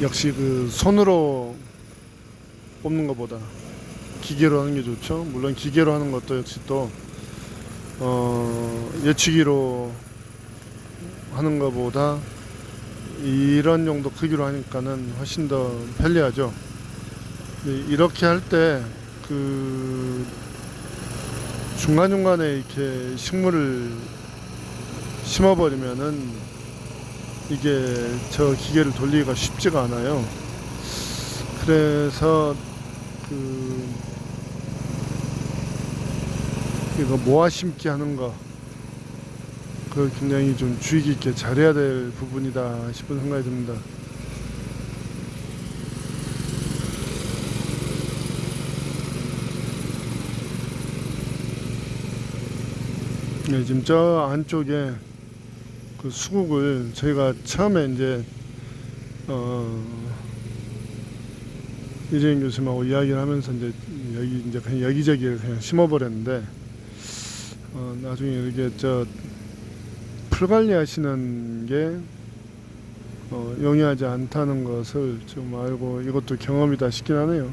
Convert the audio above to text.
역시 그 손으로 뽑는 것보다 기계로 하는 게 좋죠. 물론 기계로 하는 것도 역시 또 어, 예치기로 하는 것보다 이런 정도 크기로 하니까는 훨씬 더 편리하죠. 이렇게 할 때 그 중간중간에 이렇게 식물을 심어버리면은 이게 저 기계를 돌리기가 쉽지가 않아요. 그래서 그 이거 모아 심기 하는 거 그걸 굉장히 좀 주의 깊게 잘해야 될 부분이다 싶은 생각이 듭니다. 네, 지금 저 안쪽에 그 수국을 저희가 처음에 이제 어 이재인 교수님하고 이야기를 하면서 이제 여기 이제 그냥 여기저기 그냥 심어버렸는데 어 나중에 이렇게 저 풀 관리하시는 게 어, 용이하지 않다는 것을 좀 알고 이것도 경험이다 싶긴 하네요.